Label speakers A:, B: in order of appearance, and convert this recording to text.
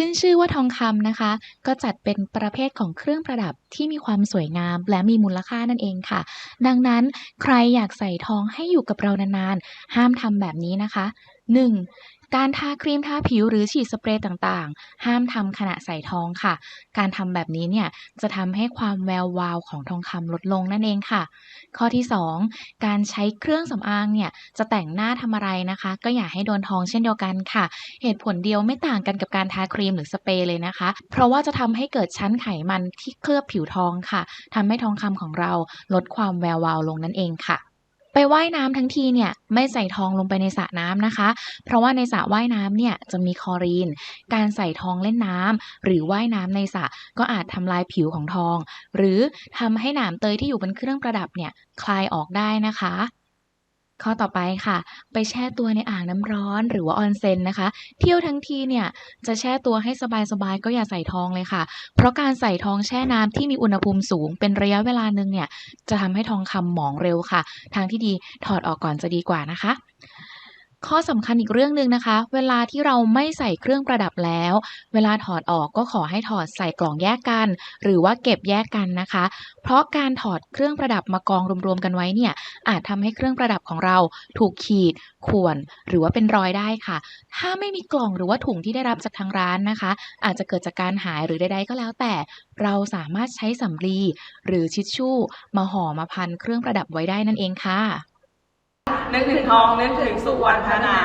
A: ขึ้นชื่อว่าทองคำนะคะ ก็จัดเป็นประเภทของเครื่องประดับที่มีความสวยงามและมีมูลค่านั่นเองค่ะ ดังนั้นใครอยากใส่ทองให้อยู่กับเรานานๆ ห้ามทำแบบนี้นะคะ 1. การทาครีมทาผิวหรือฉีดสเปรย์ต่างๆ ห้ามทำขณะใส่ทองค่ะ การทำแบบนี้เนี่ยจะทำให้ความแวววาวของทองคำลดลงนั่นเองค่ะ ข้อที่ 2 การใช้เครื่องสำอางเนี่ยจะแต่งหน้าทำอะไรนะคะ ก็อย่าให้โดนทองเช่นเดียวกันค่ะ เหตุผลเดียวไม่ต่างกันกับการทาครีมหรือสเปรย์เลยนะคะ เพราะว่าจะทำให้เกิดชั้นไขมันที่เคลือบผิวทองค่ะทำให้ทองคำของเราลดความแวววาวลงนั่นเองค่ะ ไปว่ายน้ำทั้งทีเนี่ยไม่ใส่ทองลงไปในสระน้ำนะคะ เพราะว่าในสระว่ายน้ำเนี่ยจะมีคลอรีน การใส่ทองเล่นน้ำหรือว่ายน้ำในสระก็อาจทำลายผิวของทอง หรือทำให้หนามเตยที่อยู่บนเครื่องประดับเนี่ยคลายออกได้นะคะ ข้อต่อไปค่ะ ไปแช่ตัวในอ่างน้ำร้อนหรือว่าออนเซ็นนะคะ เที่ยวทั้งทีเนี่ยจะแช่ตัวให้สบายๆก็อย่าใส่ทองเลยค่ะ เพราะการใส่ทองแช่น้ำที่มีอุณหภูมิสูง เป็นระยะเวลาหนึ่งเนี่ยจะทำให้ทองคำหมองเร็วค่ะ ทางที่ดีถอดออกก่อนจะดีกว่านะคะ ข้อสำคัญอีกเรื่องหนึ่งนะคะ เวลาที่เราไม่ใส่เครื่องประดับแล้ว เวลาถอดออกก็ขอให้ถอดใส่กล่องแยกกัน หรือว่าเก็บแยกกันนะคะ เพราะการถอดเครื่องประดับมากองรวมๆกันไว้เนี่ย อาจทำให้เครื่องประดับของเราถูกขีดข่วนหรือว่าเป็นรอยได้ค่ะ ถ้าไม่มีกล่องหรือว่าถุงที่ได้รับจากทางร้านนะคะ อาจจะเกิดจากการหายหรือใดๆก็แล้วแต่ เราสามารถใช้สำลีหรือชิชชู่มาห่อมาพันเครื่องประดับไว้ได้นั่นเองค่ะ
B: นึกถึงทองนึกถึงสุวรรณพนา